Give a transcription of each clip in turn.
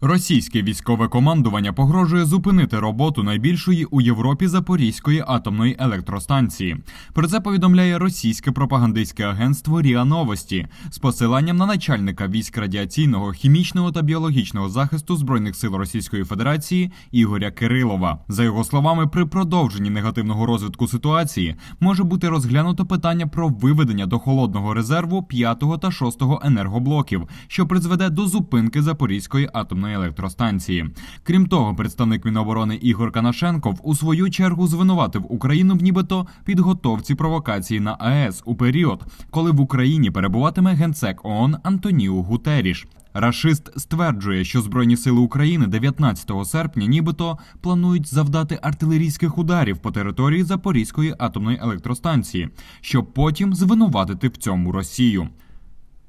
Російське військове командування погрожує зупинити роботу найбільшої у Європі Запорізької атомної електростанції. Про це повідомляє російське пропагандистське агентство РІА Новості з посиланням на начальника військ радіаційного, хімічного та біологічного захисту збройних сил Російської Федерації Ігоря Кирилова. За його словами, при продовженні негативного розвитку ситуації може бути розглянуто питання про виведення до холодного резерву 5 та 6 енергоблоків, що призведе до зупинки Запорізької атомної електростанції. Крім того, представник Міноборони Ігор Канашенков у свою чергу звинуватив Україну в нібито підготовці провокації на АЕС у період, коли в Україні перебуватиме генсек ООН Антоніу Гутеріш. Рашист стверджує, що Збройні сили України 19 серпня нібито планують завдати артилерійських ударів по території Запорізької атомної електростанції, щоб потім звинуватити в цьому Росію.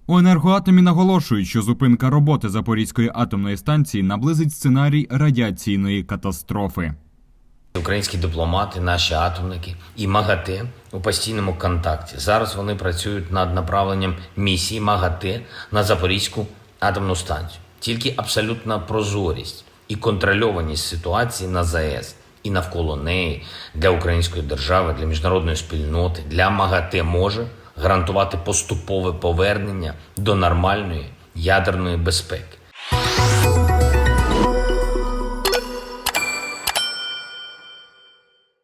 У енергоатомі наголошують, що зупинка роботи Запорізької атомної станції наблизить сценарій радіаційної катастрофи. Українські дипломати, наші атомники і МАГАТЕ у постійному контакті. Зараз вони працюють над направленням місії МАГАТЕ на Запорізьку атомну станцію. Тільки абсолютна прозорість і контрольованість ситуації на ЗАЕС і навколо неї для української держави, для міжнародної спільноти, для МАГАТЕ може гарантувати поступове повернення до нормальної ядерної безпеки.